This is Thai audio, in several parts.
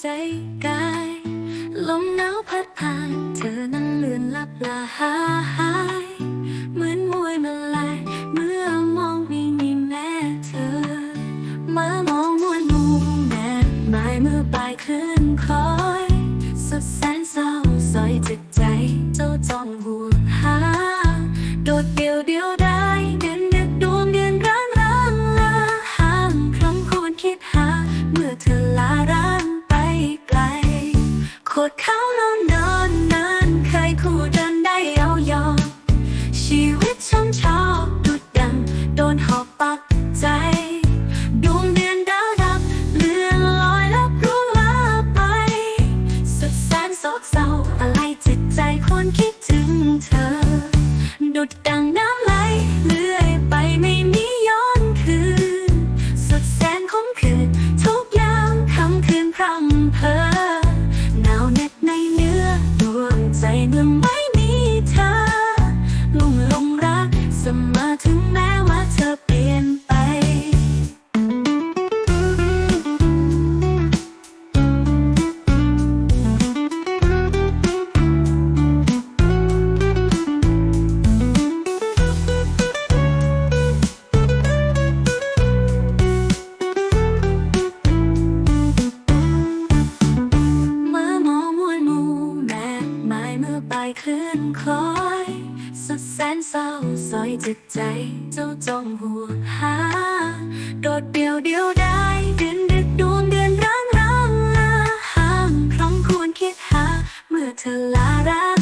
ใจกาย ลมหนาวพัดผ่าน เธอนั้นเลือนลับลาหายเหมือนมวยมาลาย เมื่อมองไม่มีแม่เธอ มามองมวนมุมแม่ไม้มือปลายคลื่นคอ เขาเรานอนนานเคยคู่เดินได้เอายอมชีวิตช่างชอบดุดดัง โดนหอบปักใจ ดวงเดือนดาวดับเลื่อนลอยลับรู้ลาไป สุดแสนโศกเศร้าอะไรจิตใจคนคิดถึงเธอ ดุดดังน้ำไหลเลื่อยไปไม่มีย้อนคืน สุดแสนคมคืนทุกยามคำคืนพรำเพอ สุดแสนเศร้าซอยจิตใจ เจ้าจองหัวหา โดดเดียวเดียวได้เดือนดึกดวงเดือนร้างร้างลาห่างครั้งควรคิดหา เมื่อเธอลาร้างไ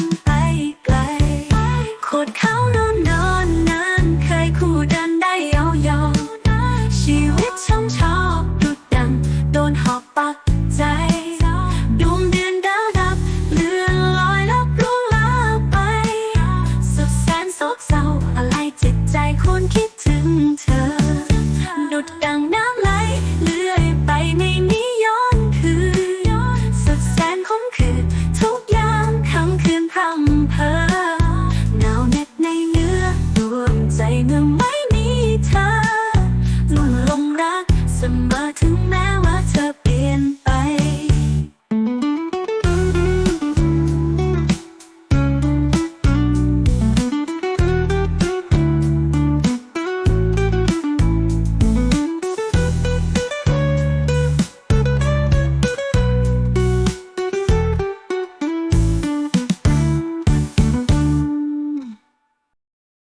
ปไก ดุดดังน้ำไหลเลื่อยไปไม่มีย้อนคืนสุดแสนคมคืนทุกอย่างคำคืนพรำเพอหนาวเหน็ดในเนื้อดวงใจเมื่อ